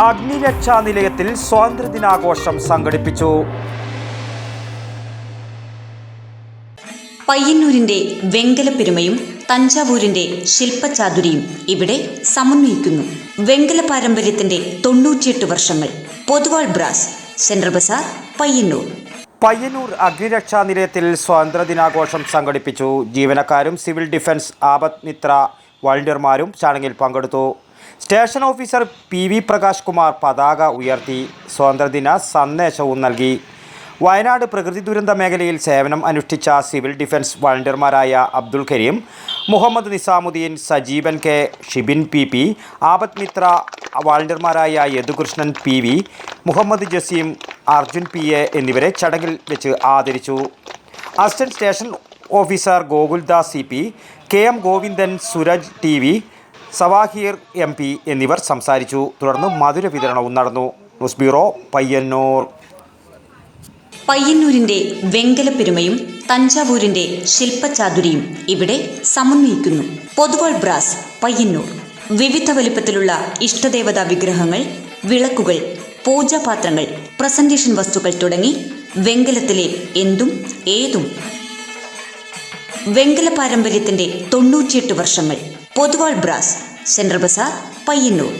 അഗ്നിരക്ഷാ നിലയത്തിൽ സ്വാതന്ത്ര്യദിനാഘോഷം സംഘടിപ്പിച്ചു. പയ്യന്നൂരിന്റെ വെങ്കലപ്പെരുമയും തഞ്ചാവൂരിന്റെ ശില്പചാതുരിയും ഇവിടെ സമന്വയിക്കുന്നു. വെങ്കല പാരമ്പര്യത്തിന്റെ തൊണ്ണൂറ്റിയെട്ട് വർഷങ്ങൾ. Poduval brass central bazaar Payyanur. Payyanur അഗ്നിരക്ഷാ നിലയത്തിൽ സ്വാതന്ത്ര്യദിനാഘോഷം സംഘടിപ്പിച്ചു. ജീവനക്കാരും സിവിൽ ഡിഫൻസ് ആപത് മിത്ര വളണ്ടിയർമാരും ചടങ്ങിൽ പങ്കെടുത്തു. Station officer P V Prakash Kumar പതാക ഉയർത്തി. സ്വാതന്ത്ര്യദിന സന്ദേശവും നൽകി. വയനാട് പ്രകൃതി ദുരന്ത മേഖലയിൽ സേവനം അനുഷ്ഠിച്ച civil defence വളണ്ടിയർമാരായ Abdul Karim Muhammad Nizamuddin Sajeevan K Shibin P P Apat Mitra വളണ്ടിയർമാരായ Yadukrishnan P V Muhammad Jasim Arjun P A എന്നിവരെ ചടങ്ങിൽ വെച്ച് ആദരിച്ചു. Assistant station officer Gokuldas C P K M Govindan Suraj T V Savahir M P എന്നിവർ സംസാരിച്ചു. തുടർന്ന് മധുര വിതരണവും നടന്നു. News bureau Payyanur. പയ്യന്നൂരിന്റെ വെങ്കലപ്പെരുമയും തഞ്ചാവൂരിന്റെ ശില്പചാതുരിയും ഇവിടെ സമന്വയിക്കുന്നു. പൊതുവാൾ ബ്രാസ് പയ്യന്നൂർ. വിവിധ വലിപ്പത്തിലുള്ള ഇഷ്ടദേവതാ വിഗ്രഹങ്ങൾ വിളക്കുകൾ പൂജാപാത്രങ്ങൾ പ്രസന്റേഷൻ വസ്തുക്കൾ തുടങ്ങി വെങ്കലത്തിലെ എന്തും ഏതും വെങ്കല പാരമ്പര്യത്തിന്റെ തൊണ്ണൂറ്റിയെട്ട് വർഷങ്ങൾ. Poduval brass central bazaar Payyanur.